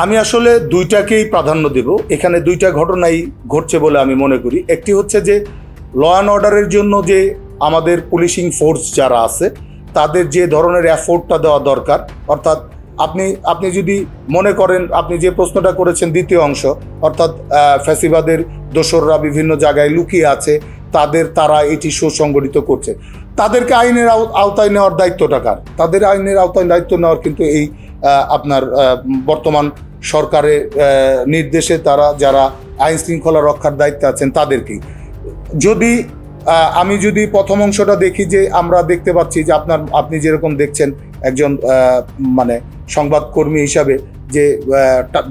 আমি আসলে দুইটাকেই প্রাধান্য দেব। এখানে দুইটা ঘটনাই ঘটছে বলে আমি মনে করি। একটি হচ্ছে যে ল অ্যান্ড অর্ডারের জন্য যে আমাদের পুলিশিং ফোর্স যারা আছে, তাদের যে ধরনের অ্যাফোর্টটা দেওয়া দরকার, অর্থাৎ আপনি আপনি যদি মনে করেন, আপনি যে প্রশ্নটা করেছেন দ্বিতীয় অংশ, অর্থাৎ ফ্যাসিবাদের দোসররা বিভিন্ন জায়গায় লুকিয়ে আছে, তাদের, তারা এটি সুসংগঠিত করছে। তাদেরকে আইনের আও- আওতায় নেওয়ার দায়িত্বটা কার? তাদের আইনের আওতায় দায়িত্ব নেওয়ার কিন্তু এই আপনার বর্তমান সরকারের নির্দেশে তারা, যারা আইন শৃঙ্খলা রক্ষার দায়িত্বে আছেন তাদেরকেই। যদি আমি যদি প্রথম অংশটা দেখি যে আমরা দেখতে পাচ্ছি যে আপনার, আপনি যেরকম দেখছেন একজন মানে সংবাদকর্মী হিসাবে যে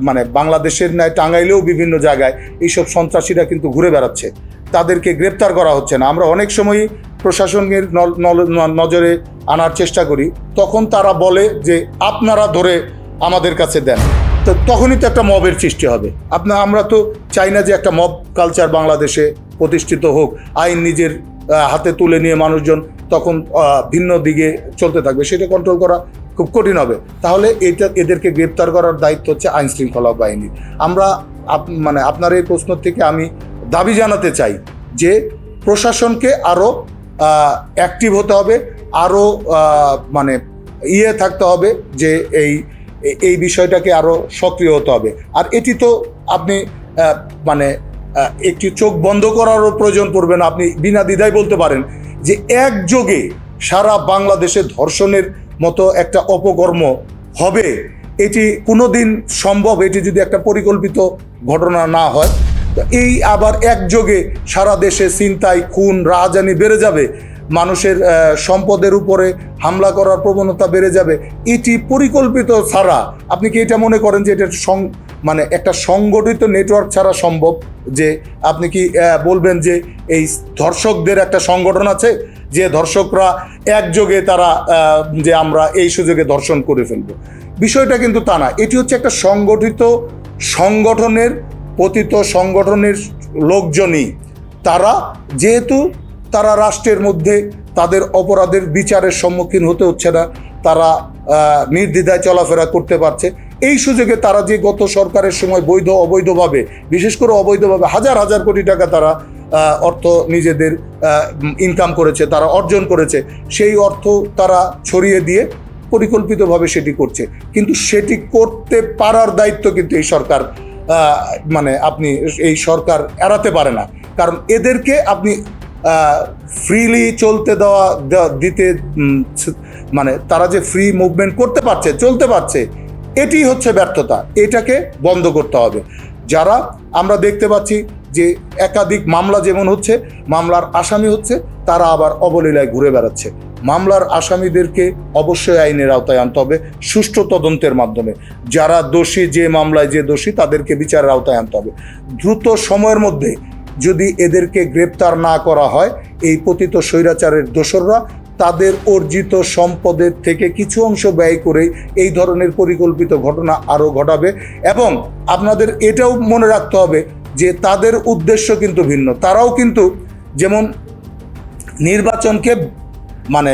মানে বাংলাদেশের ন্যায় টাঙ্গাইলেও বিভিন্ন জায়গায় এইসব সন্ত্রাসীরা কিন্তু ঘুরে বেড়াচ্ছে। তাদেরকে গ্রেপ্তার করা হচ্ছে না। আমরা অনেক সময়ই প্রশাসনের নজরে আনার চেষ্টা করি। তখন তারা বলে যে, আপনারা ধরে আমাদের কাছে দেন। তো তখনই তো একটা মবের সৃষ্টি হবে। আপনার আমরা তো চাই না যে একটা মব কালচার বাংলাদেশে প্রতিষ্ঠিত হোক, আইন নিজের হাতে তুলে নিয়ে মানুষজন তখন ভিন্ন দিকে চলতে থাকবে, সেটা কন্ট্রোল করা খুব কঠিন হবে। তাহলে এটা, এদেরকে গ্রেপ্তার করার দায়িত্ব হচ্ছে আইন শৃঙ্খলা বাহিনীর। আমরা মানে আপনার এই প্রশ্ন থেকে আমি দাবি জানাতে চাই যে প্রশাসনকে আরও অ্যাক্টিভ হতে হবে আরও মানে ইয়ে থাকতে হবে যে এই এই বিষয়টাকে আরও সক্রিয় হতে হবে। আর এটি তো আপনি মানে একটি চোখ বন্ধ করারও প্রয়োজন পড়বে না। আপনি বিনা দ্বিধায় বলতে পারেন যে একযোগে সারা বাংলাদেশে ধর্ষণের মতো একটা অপকর্ম হবে। এটি কোনোদিন সম্ভব, এটি যদি একটা পরিকল্পিত ঘটনা না হয় এই আবার একযোগে সারা দেশে চিন্তায় খুন, রাহাজানি বেড়ে যাবে। মানুষের সম্পদের উপরে হামলা করার প্রবণতা বেড়ে যাবে। এটি পরিকল্পিত ছাড়া আপনি কি এটা মনে করেন যে এটা সং মানে একটা সংগঠিত নেটওয়ার্ক ছাড়া সম্ভব? যে আপনি কি বলবেন যে এই ধর্ষকদের একটা সংগঠন আছে, যে ধর্ষকরা একযোগে তারা যে আমরা এই সুযোগে ধর্ষণ করে ফেলব? বিষয়টা কিন্তু তা না। এটি হচ্ছে একটা সংগঠিত সংগঠনের, পতিত সংগঠনের লোকজনই। তারা যেহেতু তারা রাষ্ট্রের মধ্যে তাদের অপরাধের বিচারের সম্মুখীন হতে হচ্ছে না, তারা নির্দ্বিধায় চলাফেরা করতে পারছে। এই সুযোগে তারা যে গত সরকারের সময় বৈধ, অবৈধভাবে, বিশেষ করে অবৈধভাবে হাজার হাজার কোটি টাকা তারা অর্থ নিজেদের ইনকাম করেছে, তারা অর্জন করেছে, সেই অর্থ তারা ছড়িয়ে দিয়ে পরিকল্পিতভাবে সেটি করছে। কিন্তু সেটি করতে পারার দায়িত্ব কিন্তু এই সরকার মানে আপনি এই সরকার এড়াতে পারে না। কারণ এদেরকে আপনি ফ্রিলি চলতে দেওয়া দিতে মানে তারা যে ফ্রি মুভমেন্ট করতে পারছে, চলতে পারছে এটি হচ্ছে ব্যর্থতা। এটাকে বন্ধ করতে হবে। যারা আমরা দেখতে পাচ্ছি যে একাধিক মামলা যেমন হচ্ছে, মামলার আসামি হচ্ছে, তারা আবার অবলীলায় ঘুরে বেড়াচ্ছে। মামলার আসামিদেরকে অবশ্যই আইনের আওতায় আনতে হবে, সুষ্ঠু তদন্তের মাধ্যমে। যারা দোষী যে মামলায় যে দোষী, তাদেরকে বিচারের আওতায় আনতে হবে। দ্রুত সময়ের মধ্যে যদি এদেরকে গ্রেপ্তার না করা হয়, এই পতিত স্বৈরাচারের দোসররা তাদের অর্জিত সম্পদের থেকে কিছু অংশ ব্যয় করে এই ধরনের পরিকল্পিত ঘটনা আরও ঘটাবে এবং আপনাদের এটাও মনে রাখতে হবে যে তাদের উদ্দেশ্য কিন্তু ভিন্ন। তারাও কিন্তু যেমন নির্বাচনকে মানে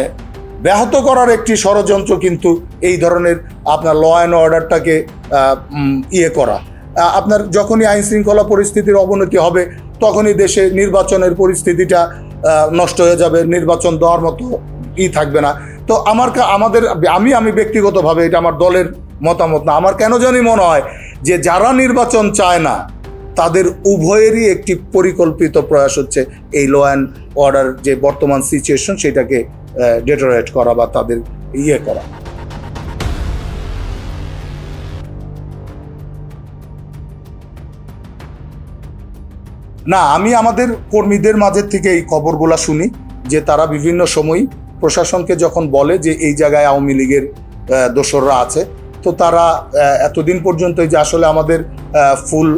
ব্যাহত করার একটি ষড়যন্ত্র কিন্তু এই ধরনের আপনার ল অ্যান্ড অর্ডারটাকে ইয়ে করা। আপনার যখনই আইন শৃঙ্খলা পরিস্থিতির অবনতি হবে তখনই দেশে নির্বাচনের পরিস্থিতিটা নষ্ট হয়ে যাবে, নির্বাচন দেওয়ার মতো ই থাকবে না। তো আমার আমাদের, আমি আমি ব্যক্তিগতভাবে এটা আমার দলের মতামত না। আমার কেন জানি মনে হয় যে যারা নির্বাচন চায় না, তাদের উভয়েরই একটি পরিকল্পিত প্রয়াস হচ্ছে এই ল অ্যান্ড অর্ডার যে বর্তমান সিচুয়েশন সেটাকে ডেটোরেট করা বা তাদের ইয়ে করা। না, আমি আমাদের কর্মীদের মাঝের থেকে এই খবরগুলা শুনি, যে তারা বিভিন্ন সময় প্রশাসনকে যখন বলে যে এই জায়গায় আওয়ামী লীগের দোসররা আছে, তো তারা এতদিন পর্যন্ত যে আসলে আমাদের ফুল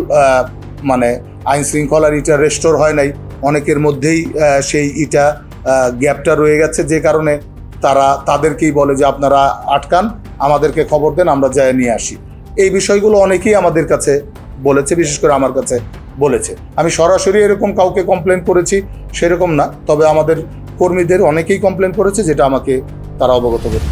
মানে আইন শৃঙ্খলার ইটা রেস্টোর হয় নাই, অনেকের মধ্যেই সেই ইটা গ্যাপটা রয়ে গেছে, যে কারণে তারা তাদেরকেই বলে যে আপনারা আটকান, আমাদেরকে খবর দেন, আমরা যায় নিয়ে আসি। এই বিষয়গুলো অনেকেই আমাদের কাছে বলেছে, বিশেষ করে আমার কাছে। বলেছে। আমি সরাসরি এরকম কাউকে কমপ্লেন করেছি, সেরকম না। তবে আমাদের কর্মীদের অনেকেই কমপ্লেন করেছে, যেটা আমাকে তারা অবগত করে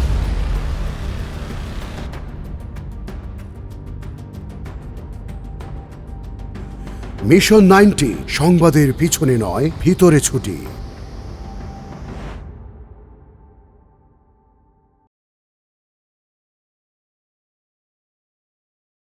মিশন নাইনটি, সংবাদের পিছনে নয়, ভিতরে ছুটি।